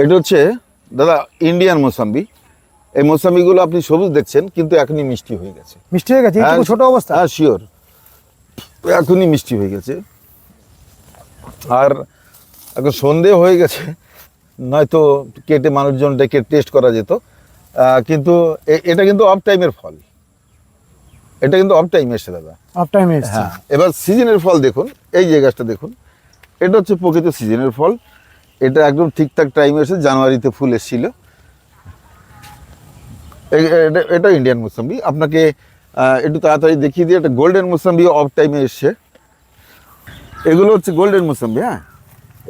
এটা হচ্ছে দাদা ইন্ডিয়ান মোসাম্বি। এই মোসাম্বিগুলো আপনি সবুজ দেখছেন কিন্তু এখনই মিষ্টি হয়ে গেছে। মিষ্টি হয়ে গেছে? এইটুকু হ্যাঁ, ছোট অবস্থা? হ্যাঁ শিওর এখনই মিষ্টি হয়ে গেছে। আর এখন সন্ধে হয়ে গেছে নয়তো কেটে মানুষজন ডেকে টেস্ট করা যেত। কিন্তু এটা কিন্তু অফ টাইমের ফল। এটা কিন্তু অফ টাইম এসে দাদা। অফ টাইমে হ্যাঁ এবার সিজনের ফল দেখুন এই যে গাছটা দেখুন এটা হচ্ছে প্রকৃত সিজনের ফল। এটা একদম ঠিকঠাক টাইমে এসে জানুয়ারিতে ফুল এসেছিল। এটা- এটা ইন্ডিয়ান মুসাম্বি আপনাকে একটু তাড়াতাড়ি দেখিয়ে দিয়ে একটা গোল্ডেন মুসাম্বি অফ টাইমে এসছে। এগুলো হচ্ছে গোল্ডেন মুসাম্বি হ্যাঁ?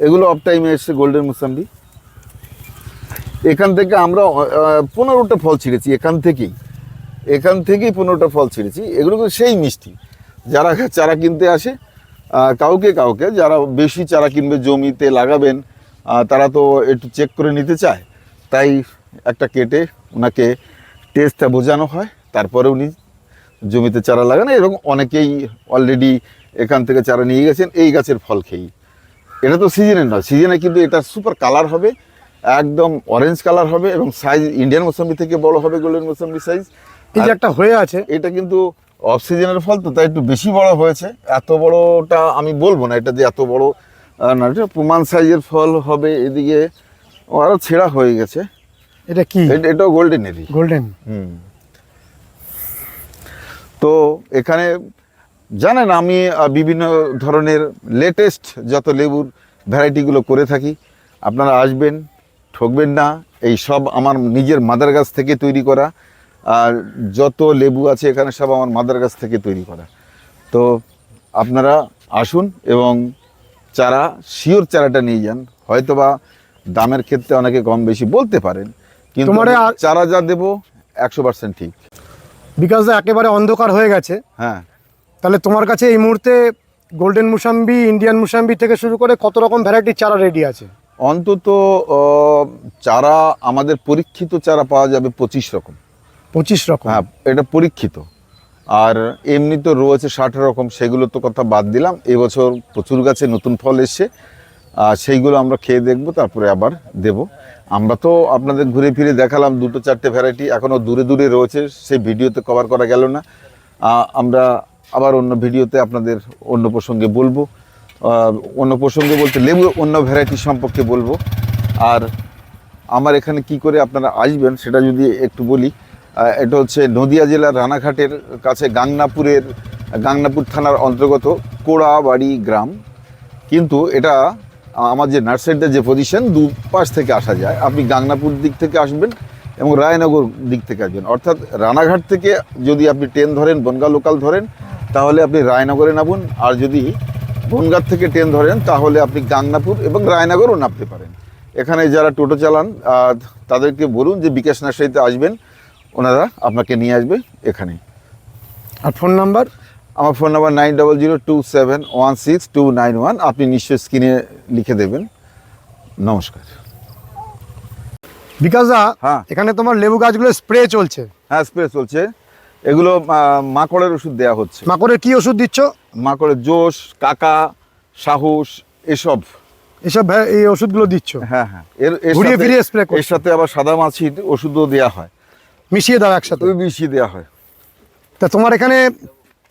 এগুলো অফ টাইমে এসছে গোল্ডেন মুসাম্বি এখান থেকে আমরা পনেরোটা ফল ছিঁড়েছি এখান থেকেই। এখান থেকেই পনেরোটা ফল ছিঁড়েছি। এগুলো কিন্তু সেই মিষ্টি। যারা চারা কিনতে আসে কাউকে কাউকে, যারা বেশি চারা কিনবে জমিতে লাগাবেন তারা তো একটু চেক করে নিতে চায়। তাই একটা কেটে ওনাকে টেস্টটা বোঝানো হয় তারপরে উনি জমিতে চারা লাগান এরকম অনেকেই অলরেডি এখান থেকে চারা নিয়ে গেছেন এই গাছের ফল খেয়েই। এটা তো সিজনের নয়। সিজনে কিন্তু এটা সুপার কালার হবে একদম অরেঞ্জ কালার হবে এবং সাইজ ইন্ডিয়ান মোসাম্বি থেকে বড় হবে গোল্ডেন মোসাম্বি সাইজ এই যে একটা হয়ে আছে। এটা কিন্তু অফ সিজনের ফল তো তাই একটু বেশি বড় হয়েছে। এত বড়টা আমি বলব না এটা যে এত বড় না এটা প্রমাণ সাইজের ফল হবে এদিকে। আরও ছেঁড়া হয়ে গেছে। এটা কি? এটা- এটাও গোল্ডেনেরই গোল্ডেন হুম। তো এখানে জানেন আমি বিভিন্ন ধরনের লেটেস্ট যত লেবুর ভ্যারাইটিগুলো করে থাকি আপনারা আসবেন ঠকবেন না এই সব আমার নিজের মাদার গাছ থেকে তৈরি করা আর যত লেবু আছে এখানে সব আমার মাদার গাছ থেকে তৈরি করা। তো আপনারা আসুন এবং চারা শিওর চারাটা নিয়ে যান হয়তোবা দামের ক্ষেত্রে অনেকে কম বেশি বলতে পারেন কিন্তু চারা যা দেবো একশো পার্সেন্ট ঠিক। বিকজ একেবারে অন্ধকার হয়ে গেছে। হ্যাঁ। তাহলে তোমার কাছে এই মুহূর্তে গোল্ডেন মুসাম্বি ইন্ডিয়ান মুসাম্বি থেকে শুরু করে কত রকম ভ্যারাইটির চারা রেডি আছে? অন্তত চারা আমাদের পরীক্ষিত চারা পাওয়া যাবে পঁচিশ রকম। পঁচিশ রকম। হ্যাঁ এটা পরীক্ষিত। আর এমনি তো রয়েছে ষাট রকম, সেগুলো তো কথা বাদ দিলাম। এবছর প্রচুর গাছে নতুন ফল এসছে। আর সেইগুলো আমরা খেয়ে দেখব, তারপরে আবার দেব। আমরা তো আপনাদের ঘুরে ফিরে দেখালাম দুটো চারটে ভ্যারাইটি এখনও দূরে দূরে রয়েছে, সেই ভিডিওতে কভার করা গেল না। আমরা আবার অন্য ভিডিওতে আপনাদের অন্য প্রসঙ্গে বলব। অন্য প্রসঙ্গে বলতে লেবু, অন্য ভ্যারাইটি সম্পর্কে বলব। আর আমার এখানে কি করে আপনারা আসবেন, সেটা যদি একটু বলি। এটা হচ্ছে নদিয়া জেলার রানাঘাটের কাছে গাংনাপুরের, গাংনাপুর থানার অন্তর্গত কোড়াবাড়ি গ্রাম। কিন্তু এটা আমার যে নার্সারিটা যে পজিশন দু পাশ থেকে আসা যায়। আপনি গাংনাপুর দিক থেকে আসবেন এবং রায়নগর দিক থেকে আসবেন। অর্থাৎ রানাঘাট থেকে যদি আপনি ট্রেন ধরেন, বনগা লোকাল ধরেন, তাহলে আপনি রায়নগরে নামুন। আর যদি বনগাঁ থেকে ট্রেন ধরেন, তাহলে আপনি গাংনাপুর এবং রায়নগরও নামতে পারেন। এখানে যারা টোটো চালান তাদেরকে বলুন যে বিকাশ নার্সারিতে আসবেন। ওনারা আপনাকে নিয়ে আসবে এখানে। আর ফোন নাম্বার? আমার phone number nine double zero two seven one six two nine one. আপনি নিশ্চয়ই স্ক্রিনে লিখে দেবেন। নমস্কার। বিকাশ দা হ্যাঁ। এখানে তোমার লেবু গাছগুলো স্প্রে চলছে। হ্যাঁ স্প্রে চলছে। এগুলো মাকড়ের ওষুধ দেওয়া হচ্ছে। মাকড়ের কি ওষুধ দিচ্ছ? মাকড়ের জোশ কাকা সাহস এসব। এসব এই ওষুধগুলো দিচ্ছ? হ্যাঁ হ্যাঁ। এর ঘুরিয়ে ফিরিয়ে spray এর সাথে আবার সাদা মাছির ওষুধও দেওয়া হয়। মিশিয়ে দাও একসাথে? মিশিয়ে দেওয়া হয়। তা তোমার এখানে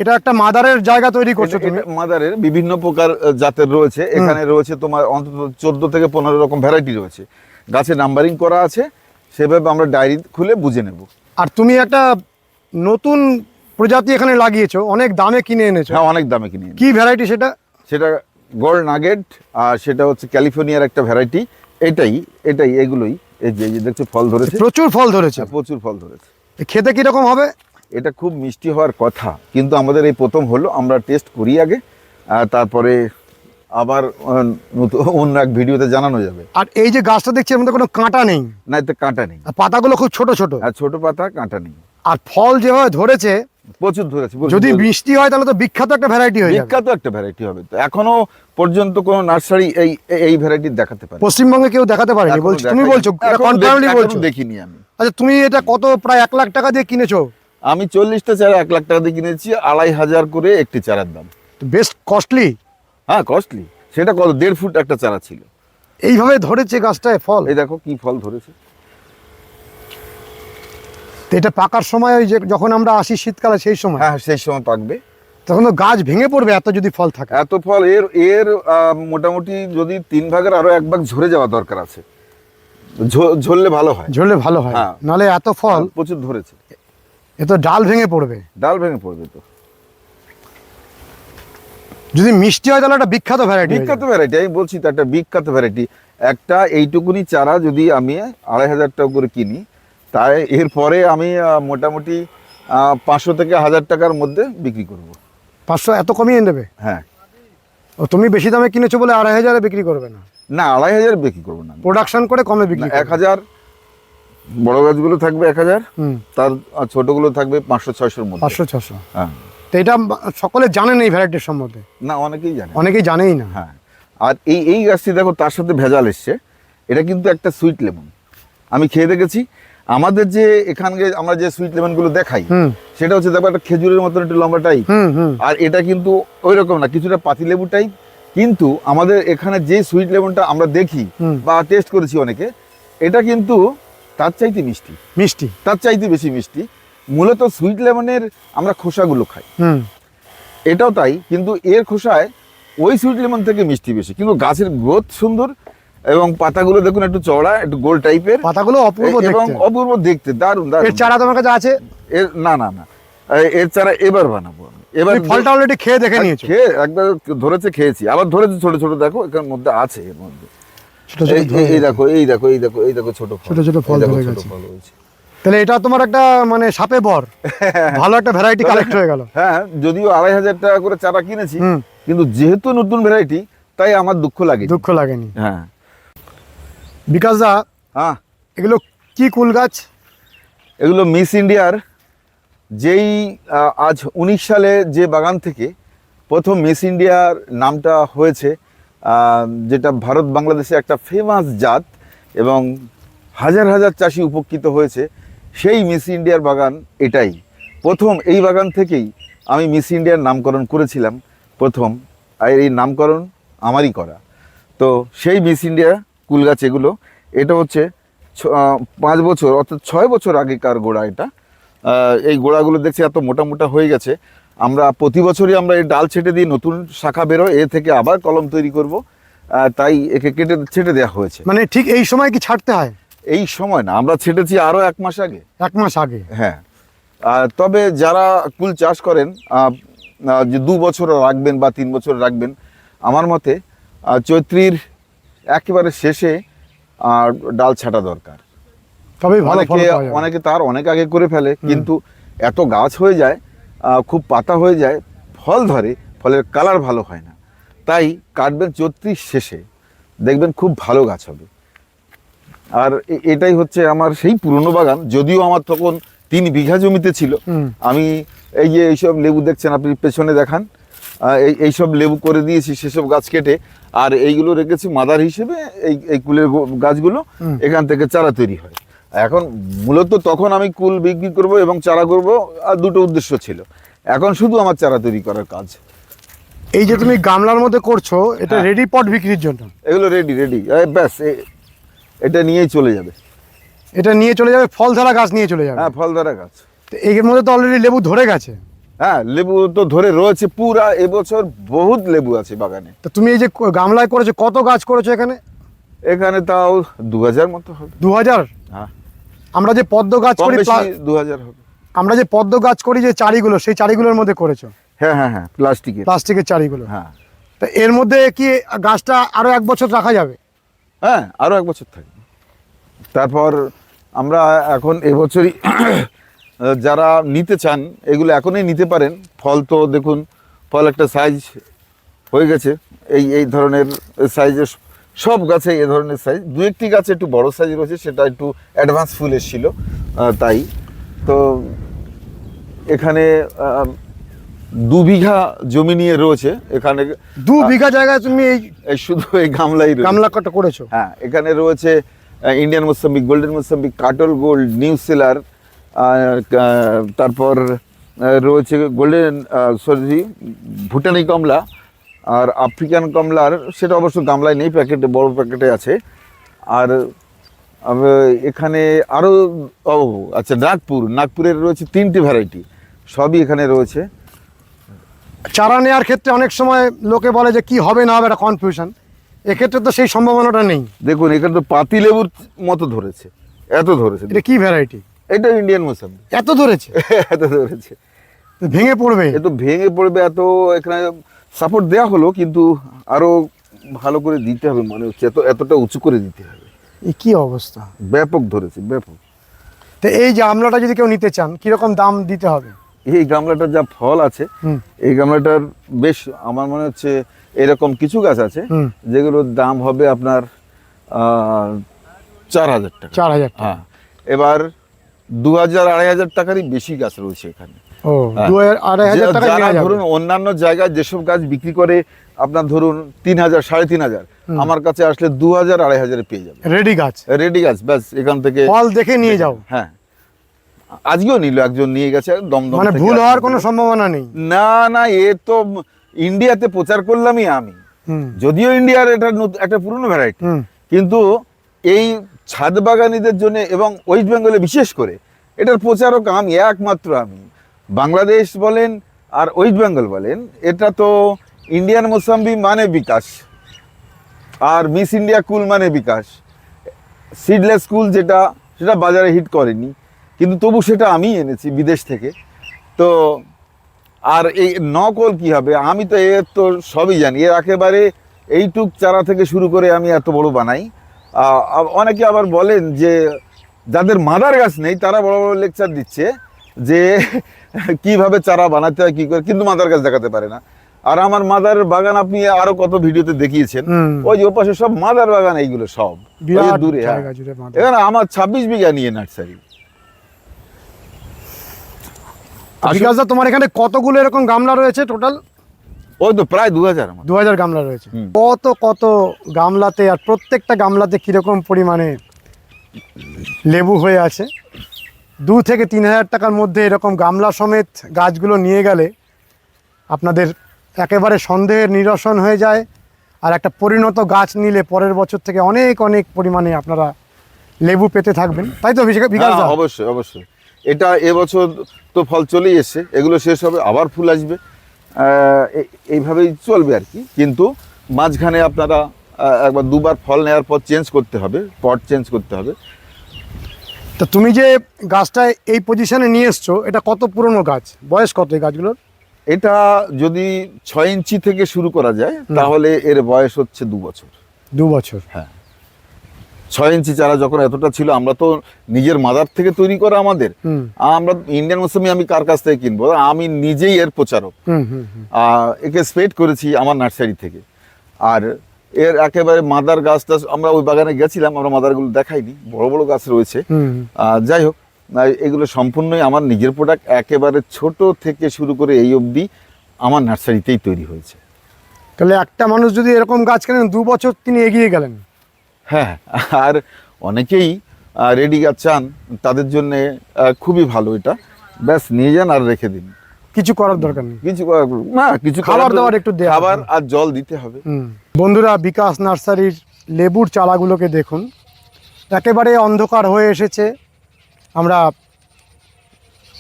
এটা একটা মাদারের জায়গা তৈরি করছ তুমি? মাদারের বিভিন্ন প্রকার জাতের রয়েছে। এখানে রয়েছে তোমার অন্তত চোদ্দ থেকে পনেরো রকম ভ্যারাইটি রয়েছে। গাছে নাম্বারিং করা আছে। সেভাবে আমরা ডায়েরি খুলে বুঝে নেব। আর তুমি একটা নতুন প্রজাতি এখানে লাগিয়েছো অনেক দামে কিনে এনেছো। হ্যাঁ অনেক দামে কিনে কি ভ্যারাইটি সেটা? সেটা গোল্ড নাগেট আর সেটা হচ্ছে ক্যালিফোর্নিয়ার একটা ভ্যারাইটি এটাই এটাই এগুলোই। এই যে যে দেখছ ফল ধরেছে। প্রচুর ফল ধরেছে। হ্যাঁ, প্রচুর ফল ধরেছে। খেতে কীরকম হবে? এটা খুব মিষ্টি হওয়ার কথা কিন্তু আমাদের এই প্রথম হলো আমরা টেস্ট করি আগে তারপরে আবার নতুন অন্য এক ভিডিওতে জানানো যাবে। আর এই যে গাছটা দেখছি এর মধ্যে কোনো কাঁটা নেই। না এতে কাঁটা নেই। আর পাতাগুলো খুব ছোট ছোট। আর ছোট পাতা কাঁটা নেই। আর ফল যেভাবে ধরেছে প্রচুর ধরেছে যদি বৃষ্টি হয় তাহলে তো বিখ্যাত একটা ভ্যারাইটি হয়ে বিখ্যাত একটা ভ্যারাইটি হবে। তো এখনও পর্যন্ত কোনো নার্সারি এই এই ভ্যারাইটি দেখাতে পারে পশ্চিমবঙ্গে কেউ দেখাতে পারেনি। বলছি তুমি বলছো কনফার্মলি বলছো। দেখিনি আমি। আচ্ছা তুমি এটা কত প্রায় এক লাখ টাকা দিয়ে কিনেছো? আমি চল্লিশটা চারা এক লাখ টাকা দিয়ে কিনেছি আড়াই হাজার করে একটি চারার দাম। বেশ কস্টলি হ্যাঁ কস্টলি সেটা কত দেড় ফুট একটা চারা ছিল। এইভাবে ধরেছে গাছটায় ফল? এই দেখো কি ফল ধরেছে। তো এটা পাকার সময় ওই যে যখন আমরা আসি শীতকালে সেই সময়? হ্যাঁ সেই সময় পাকবে। তখন তো গাছ ভেঙে পড়বে এত যদি ফল থাকে। এত ফল এর এর মোটামুটি যদি তিন ভাগের আরও এক ভাগ ঝরে যাওয়া দরকার আছে। ঝরলে ভালো হয়। ঝরলে ভালো হয়। হ্যাঁ। নালে এত ফল প্রচুর ধরেছে। এ তো ডাল ভেঙে পড়বে। ডাল ভেঙে পড়বে তো। যদি মিষ্টি হয় তাহলে একটা বিখ্যাত ভ্যারাইটি বিখ্যাত ভ্যারাইটি আমি বলছি তো একটা বিখ্যাত ভ্যারাইটি একটা এইটুকুনি চারা যদি আমি আড়াই হাজার টাকা করে কিনি তাই এরপরে আমি মোটামুটি পাঁচশো থেকে হাজার টাকার মধ্যে বিক্রি করব। পাঁচশো এত কমিয়ে দেবে হ্যাঁ। ও তুমি বেশি দামে কিনেছো বলে আড়াই হাজারে বিক্রি করবে না? না আড়াই হাজার বিক্রি করব না। প্রোডাকশন করে কমে বিক্রি এক হাজার বড় গাছগুলো থাকবে এক হাজার হুম। তার ছোটগুলো থাকবে পাঁচশো ছয়শোর মধ্যে। পাঁচশো ছশো হ্যাঁ। তো এটা সকলে জানেন এই ভ্যারাইটির সম্বন্ধে? না অনেকেই জানে। অনেকেই জানেই না। হ্যাঁ। আর এই এই গাছটি দেখো তার সাথে ভেজাল এসছে। এটা কিন্তু একটা সুইট লেমন আমি খেয়ে দেখেছি আমাদের যে এখানে আমরা যে সুইট লেমনগুলো দেখাই সেটা হচ্ছে দেখো একটা খেজুরের মতন একটু লম্বা টাইপ আর এটা কিন্তু ওই রকম না কিছুটা পাতিলেবু টাইপ কিন্তু আমাদের এখানে যে সুইট লেমনটা আমরা দেখি বা টেস্ট করেছি অনেকে এটা কিন্তু তার চাইতে মিষ্টি। মিষ্টি। তার চাইতে বেশি মিষ্টি। মূলত সুইট লেমনের আমরা খোসাগুলো খাই। হুম। এটাও তাই কিন্তু এর খোসায় ওই সুইট লেমন থেকে মিষ্টি বেশি। কিন্তু গাছের গ্রোথ সুন্দর এবং পাতাগুলো দেখুন একটু চওড়া একটু গোল টাইপের। পাতাগুলো অপূর্ব এবং অপূর্ব দেখতে দারুণ এর চারা তোমার কাছে আছে? এর না না না। এর চারা এবার বানাবো এবার ফলটা অলরেডি খেয়ে দেখে নিয়েছো। খেয়ে একবার ধরেছে খেয়েছি। আবার ধরেছে ছোট ছোট দেখো এখানে মধ্যে আছে এর মধ্যে। এই- দেখো এই দেখো এই দেখো এই দেখো ছোট ফল। ছোট ছোট ফল ধরে গেছে। তাহলে এটা তোমার একটা মানে সাপে বর। ভালো একটা ভ্যারাইটি কালেক্ট হয়ে গেল। হ্যাঁ যদিও আড়াই হাজার টাকা করে চারা কিনেছি কিন্তু যেহেতু নতুন ভ্যারাইটি তাই আমার দুঃখ লাগে দুঃখ লাগেনি। হ্যাঁ। বিকাশ দা হ্যাঁ। এগুলো কি কুল গাছ? এগুলো মিস ইন্ডিয়ার। যেই আজ উনিশ সালে যে বাগান থেকে প্রথম মিস ইন্ডিয়ার নামটা হয়েছে যেটা ভারত বাংলাদেশে একটা ফেমাস জাত এবং হাজার হাজার চাষি উপকৃত হয়েছে সেই মিস ইন্ডিয়ার বাগান এটাই। প্রথম এই বাগান থেকেই আমি মিস ইন্ডিয়ার নামকরণ করেছিলাম প্রথম। আর এই নামকরণ আমারই করা। তো সেই মিস ইন্ডিয়া কুল গাছ এগুলো। এটা হচ্ছে ছ- পাঁচ বছর অর্থাৎ ছয় বছর আগেকার গোড়া এটা। এই গোড়াগুলো দেখছি এত মোটা মোটা হয়ে গেছে। আমরা প্রতি বছরই আমরা এই ডাল ছেটে দিয়ে নতুন শাখা বেরোয় এ থেকে আবার কলম তৈরি করব। তাই একে কেটে ছেটে দেওয়া হয়েছে। মানে ঠিক এই সময় কি ছাড়তে হয়? এই সময় না আমরা ছেটেছি আরও এক মাস আগে। এক মাস আগে। হ্যাঁ। তবে যারা কুল চাষ করেন যে দু বছর রাখবেন বা তিন বছর রাখবেন আমার মতে চৈত্রীর একেবারে শেষে আহ, ডাল ছাটা দরকার। তবে অনেকে অনেকে তার অনেক আগে করে ফেলে কিন্তু এত গাছ হয়ে যায় খুব পাতা হয়ে যায় ফল ধরে ফলের কালার ভালো হয় না। তাই কাটবেন চৈত্রিশ শেষে দেখবেন খুব ভালো গাছ হবে। আর এটাই হচ্ছে আমার সেই পুরনো বাগান যদিও আমার তখন তিন বিঘা জমিতে ছিল। আমি এই যে এইসব লেবু দেখছেন আপনি পেছনে দেখান এই এইসব লেবু করে দিয়েছি সেসব গাছ কেটে আর এইগুলো রেখেছি মাদার হিসেবে এই এই কুলের গাছগুলো এখান থেকে চারা তৈরি হয়। এখন মূলত তখন আমি কুল বিক্রি করব এবং চারা করব আর দুটো উদ্দেশ্য ছিল। এখন শুধু আমার চারা তৈরি করার কাজ। এই যে তুমি গামলার মধ্যে করছ এটা হ্যাঁ। রেডি পট বিক্রির জন্য? এগুলো রেডি রেডি ব্যাস এটা নিয়েই চলে যাবে। এটা নিয়ে চলে যাবে ফল ধরা গাছ নিয়ে চলে যাবে? হ্যাঁ ফল ধরা গাছ। তো এর মধ্যে তো অলরেডি লেবু ধরে গেছে। হ্যাঁ লেবু তো ধরে রয়েছে পুরা এবছর বহুত লেবু আছে বাগানে। তো তুমি এই যে গামলায় করেছ কত গাছ করেছ এখানে? এখানে তাও দু হাজার মতো হবে। দু হাজার হ্যাঁ। আমরা যে পদ্ম গাছ করি দু হাজার হবে। আমরা যে পদ্ম গাছ করি যে চারিগুলো সেই চারিগুলোর মধ্যে করেছ? হ্যাঁ হ্যাঁ হ্যাঁ প্লাস্টিকের। প্লাস্টিকের চারিগুলো। হ্যাঁ। তা এর মধ্যে কি গাছটা আরও এক বছর রাখা যাবে? হ্যাঁ আরও এক বছর থাকবে। তারপর আমরা এখন এবছরই যারা নিতে চান এগুলো এখনই নিতে পারেন। ফল তো দেখুন ফল একটা সাইজ হয়ে গেছে। এই এই ধরনের সাইজের সব গাছে এ ধরনের সাইজ দু একটি গাছে একটু বড় সাইজ রয়েছে সেটা একটু অ্যাডভান্স ফুল এসেছিল তাই। তো এখানে দু বিঘা জমি নিয়ে রয়েছে। এখানে দু বিঘা জায়গায় তুমি এই এই শুধু এই গামলাই গামলা কটা করেছ? হ্যাঁ এখানে রয়েছে ইন্ডিয়ান মোসাম্বিক গোল্ডেন মোসাম্বিক কাটল গোল্ড নিউ সেলার তারপর রয়েছে গোল্ডেন সরি ভুটানি কমলা আর আফ্রিকান কমলার সেটা অবশ্য গামলায় নেই প্যাকেটে বড় প্যাকেটে আছে। আর এখানে আরও ও আচ্ছা নাগপুর নাগপুরের রয়েছে তিনটি ভ্যারাইটি সবই এখানে রয়েছে। চারা নেওয়ার ক্ষেত্রে অনেক সময় লোকে বলে যে কি হবে না হবে একটা কনফিউশন এক্ষেত্রে তো সেই সম্ভাবনাটা নেই। দেখুন এখানে তো পাতি লেবুর মতো ধরেছে এত ধরেছে। এটা কি ভ্যারাইটি এটা ইন্ডিয়ান মোসাম্বি এত ধরেছে? এত ধরেছে। ভেঙে পড়বে? এ তো ভেঙে পড়বে এত এখানে সাপোর্ট দেওয়া হলো কিন্তু আরও ভালো করে দিতে হবে মনে হচ্ছে এত এতটা উঁচু করে দিতে হবে। এই কি অবস্থা? ব্যাপক ধরেছে ব্যাপক। তো এই যে আমলাটা যদি কেউ নিতে চান কীরকম দাম দিতে হবে? এই গামলাটার যা ফল আছে এই গামলাটার বেশ আমার মনে হচ্ছে এরকম কিছু গাছ আছে যেগুলোর দাম হবে আপনার চার হাজার টাকা। চার হাজার টাকা। হ্যাঁ। এবার দু হাজার আড়াই হাজার টাকারই বেশি গাছ রয়েছে এখানে। হ্যাঁ। যারা ধরুন অন্যান্য জায়গায় যেসব গাছ বিক্রি করে আপনার ধরুন তিন হাজার সাড়ে তিন হাজার আমার কাছে আসলে দু হাজার আড়াই হাজারে পেয়ে যাবে। রেডি গাছ? রেডি গাছ ব্যাস এখান থেকে ফল দেখে নিয়ে যাও। হ্যাঁ। আজকেও নিল একজন নিয়ে গেছে দমদম মানে ভুল হওয়ার কোনো সম্ভাবনা নেই? না না এ তো ইন্ডিয়াতে প্রচার করলামই আমি। যদিও ইন্ডিয়ার এটা একটা পুরনো ভ্যারাইটি কিন্তু এই ছাদ বাগানীদের জন্য এবং ওয়েস্ট বেঙ্গলে বিশেষ করে, এটার প্রচারক আমি, একমাত্র আমি। বাংলাদেশ বলেন আর ওয়েস্ট বেঙ্গল বলেন, এটা তো ইন্ডিয়ান মোসাম্বি মানে বিকাশ আর মিস ইন্ডিয়া কুল মানে বিকাশ। সিডলেস কুল যেটা, সেটা বাজারে হিট করেনি। কিন্তু তবু সেটা আমি এনেছি বিদেশ থেকে। তো আর এই নকল কি হবে? আমি তো এর তো সবই জানি। এর একেবারে এইটুক চারা থেকে শুরু করে আমি এত বড় বানাই। অনেকে আবার বলেন যে যাদের মাদার গাছ নেই তারা বড় বড় লেকচার দিচ্ছে যে কীভাবে চারা বানাতে হয় কি করে কিন্তু মাদার গাছ দেখাতে পারে না। আর আমার মাদার বাগান আপনি আরও কত ভিডিওতে দেখিয়েছেন ওই যে ওপাশে সব মাদার বাগান এইগুলো সব দূরে হ্যাঁ। এখানে আমার ছাব্বিশ বিঘা নিয়ে নার্সারি। তোমার এখানে কতগুলো এরকম গামলা রয়েছে টোটাল ওই তো প্রায় দু হাজার দু হাজার গামলা রয়েছে। কত কত গামলাতে আর প্রত্যেকটা গামলাতে কীরকম পরিমাণে লেবু হয়ে আছে? দু থেকে তিন হাজার টাকার মধ্যে এরকম গামলা সমেত গাছগুলো নিয়ে গেলে আপনাদের একেবারে সন্দেহের নিরসন হয়ে যায়। আর একটা পরিণত গাছ নিলে পরের বছর থেকে অনেক অনেক পরিমাণে আপনারা লেবু পেতে থাকবেন। তাই তো বিকা- বিকাশ হ্যাঁ, অবশ্যই অবশ্যই। এটা এবছর তো ফল চলেই এসছে। এগুলো শেষ হবে আবার ফুল আসবে। এইভাবেই চলবে আর কি। কিন্তু মাঝখানে আপনারা একবার দুবার ফল নেওয়ার পর চেঞ্জ করতে হবে পট চেঞ্জ করতে হবে। তা তুমি যে গাছটা এই পজিশনে নিয়ে এসছো এটা কত পুরনো গাছ? বয়স কত এই গাছগুলোর? এটা যদি ছয় ইঞ্চি থেকে শুরু করা যায় তাহলে এর বয়স হচ্ছে দু বছর। দু বছর। হ্যাঁ। ছয় ইঞ্চি চারা যখন এতটা ছিল আমরা তো নিজের মাদার থেকে তৈরি করা আমাদের। আমরা ইন্ডিয়ান মৌসুমি আমি কার কাছ থেকে কিনবো? আমি নিজেই এর প্রচারক। একে স্পেড করেছি আমার নার্সারি থেকে। আর এর একেবারে মাদার গাছ টাছ আমরা ওই বাগানে গেছিলাম আমরা মাদারগুলো দেখাইনি বড় বড় গাছ রয়েছে। যাই হোক এগুলো সম্পূর্ণই আমার নিজের প্রোডাক্ট একেবারে ছোট থেকে শুরু করে এই অবধি আমার নার্সারিতেই তৈরি হয়েছে। তাহলে একটা মানুষ যদি এরকম গাছ কেনেন দু বছর তিনি এগিয়ে গেলেন। হ্যাঁ আর অনেকেই রেডি গাছ চান তাদের জন্য খুবই ভালো এটা। ব্যাস নিয়ে যান আর রেখে দিন। কিছু করার দরকার নেই। কিছু করার না কিছু খাবার দাবার একটু খাবার আর জল দিতে হবে। বন্ধুরা বিকাশ নার্সারির লেবুর চারাগুলোকে দেখুন। একেবারে অন্ধকার হয়ে এসেছে। আমরা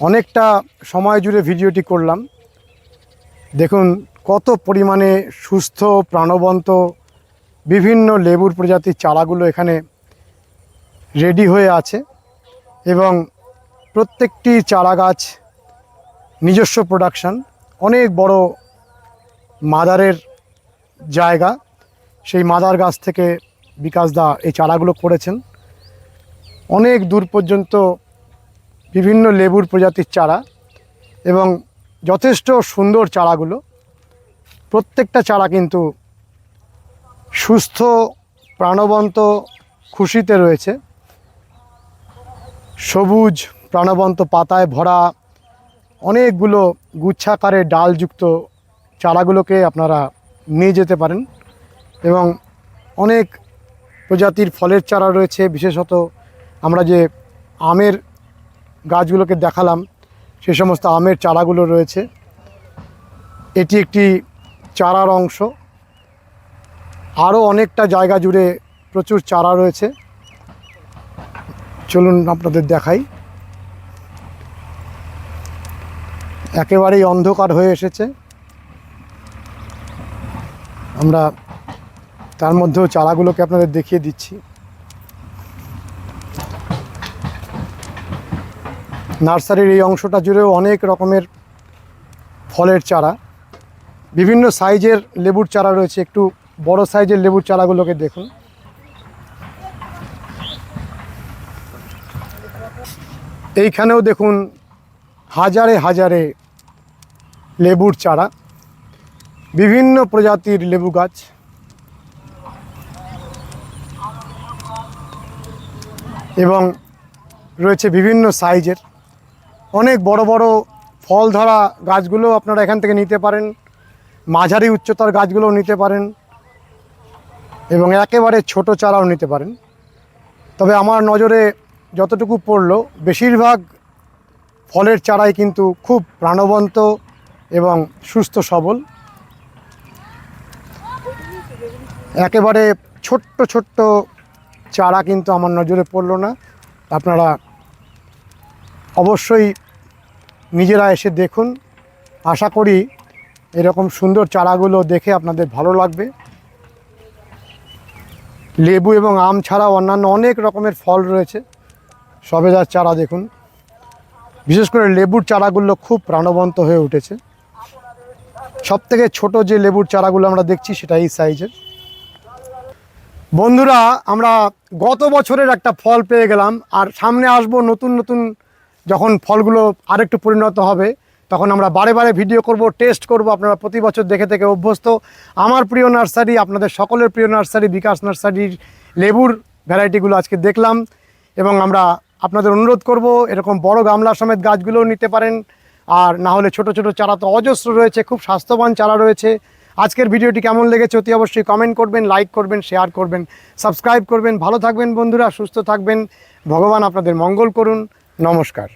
অনেকটা সময় জুড়ে ভিডিওটি করলাম। দেখুন কত পরিমাণে সুস্থ প্রাণবন্ত বিভিন্ন লেবুর প্রজাতির চারাগুলো এখানে রেডি হয়ে আছে এবং প্রত্যেকটি চারা গাছ নিজস্ব প্রোডাকশান, অনেক বড় মাদারের জায়গা। সেই মাদার গাছ থেকে বিকাশ দা এই চারাগুলো করেছেন। অনেক দূর পর্যন্ত বিভিন্ন লেবুর প্রজাতির চারা এবং যথেষ্ট সুন্দর চারাগুলো। প্রত্যেকটা চারা কিন্তু সুস্থ, প্রাণবন্ত, খুশিতে রয়েছে। সবুজ, প্রাণবন্ত পাতায় ভরা অনেকগুলো গুচ্ছাকারে ডালযুক্ত চারাগুলোকে আপনারা নিয়ে যেতে পারেন এবং অনেক প্রজাতির ফলের চারা রয়েছে। বিশেষত আমরা যে আমের গাছগুলোকে দেখালাম, সে সমস্ত আমের চারাগুলো রয়েছে। এটি একটি চারার অংশ। আরও অনেকটা জায়গা জুড়ে প্রচুর চারা রয়েছে। চলুন আপনাদের দেখাই। একেবারেই অন্ধকার হয়ে এসেছে। আমরা তার মধ্যেও চারাগুলোকে আপনাদের দেখিয়ে দিচ্ছি। নার্সারির এই অংশটা জুড়েও অনেক রকমের ফলের চারা। বিভিন্ন সাইজের লেবুর চারা রয়েছে। একটু বড় সাইজের লেবুর চারাগুলোকে দেখুন। এইখানেও দেখুন হাজারে হাজারে লেবুর চারা। বিভিন্ন প্রজাতির লেবু গাছ। এবং রয়েছে বিভিন্ন সাইজের। অনেক বড় বড় ফল ধরা গাছগুলো আপনারা এখান থেকে নিতে পারেন। মাঝারি উচ্চতার গাছগুলোও নিতে পারেন। এবং একেবারে ছোট চারাও নিতে পারেন। তবে আমার নজরে যতটুকু পড়ল, বেশিরভাগ ফলের চারাই কিন্তু খুব প্রাণবন্ত এবং সুস্থ সবল। একেবারে ছোট্ট ছোট্ট চারা কিন্তু আমার নজরে পড়ল না। আপনারা অবশ্যই নিজেরা এসে দেখুন। আশা করি এরকম সুন্দর চারাগুলো দেখে আপনাদের ভালো লাগবে। লেবু এবং আম ছাড়াও অন্যান্য অনেক রকমের ফল রয়েছে। সবেদার চারা দেখুন। বিশেষ করে লেবুর চারাগুলো খুব প্রাণবন্ত হয়ে উঠেছে। সব থেকে ছোটো যে লেবুর চারাগুলো আমরা দেখছি সেটা এই সাইজের। বন্ধুরা, আমরা গত বছরের একটা ফল পেয়ে গেলাম। আর সামনে আসব নতুন নতুন যখন ফলগুলো আরেকটু পরিণত হবে তখন আমরা বারে বারে ভিডিও করব টেস্ট করব, আপনারা প্রতি বছর দেখে থেকে অভ্যস্ত। আমার প্রিয় নার্সারি, আপনাদের সকলের প্রিয় নার্সারি, বিকাশ নার্সারির লেবুর ভ্যারাইটিগুলো আজকে দেখলাম। এবং আমরা আপনাদের অনুরোধ করব, এরকম বড় গামলা সমেত গাছগুলোও নিতে পারেন। আর না হলে ছোট ছোট চারা তো অজস্র রয়েছে, খুব স্বাস্থ্যবান চারা রয়েছে। আজকের ভিডিওটি কেমন লেগেছে অতি অবশ্যই কমেন্ট করবেন লাইক করবেন শেয়ার করবেন সাবস্ক্রাইব করবেন। ভালো থাকবেন বন্ধুরা, সুস্থ থাকবেন। ভগবান আপনাদের মঙ্গল করুন। নমস্কার।